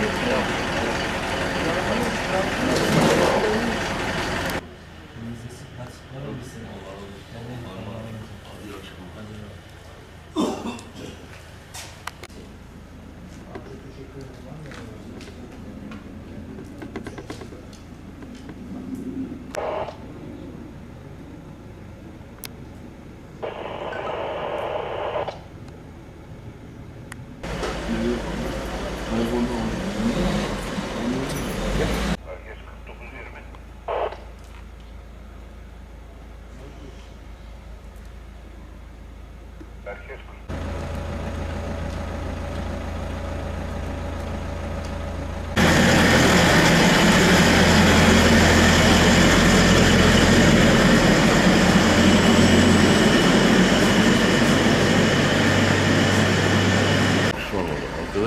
Herkes 49 20. Herkes 49. Sormalı.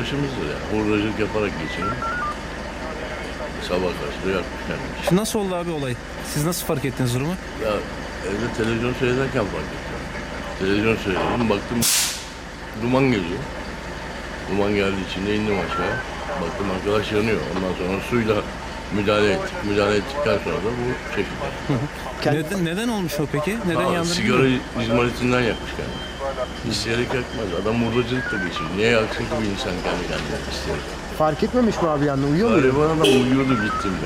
Arkadaşımızdır ya. Hurdacılık yaparak geçinir. Sabah karşıda yakmış kendini. Şimdi nasıl oldu abi olay? Siz nasıl fark ettiniz durumu? Ya evde televizyon seyrederken fark ettim. Televizyon seyredelim baktım duman geliyor. Duman geldiği için de indim aşağı. Baktım arkadaş yanıyor. Ondan sonra suyla müdahale ettik. Müdahale ettikten sonra da bu şekilde. Neden, neden olmuş o peki? Neden Aa, yandığını sigara izmaritinden yakmış kendini. İsteyerek yakmaz. Adam hurdacılıkla geçiyor. Niye yaksın ki bir insan kendi kendine isteyerek? Fark etmemiş mi abi yanında uyuyor mu? Gariban adam uyuyordu gittiğimde.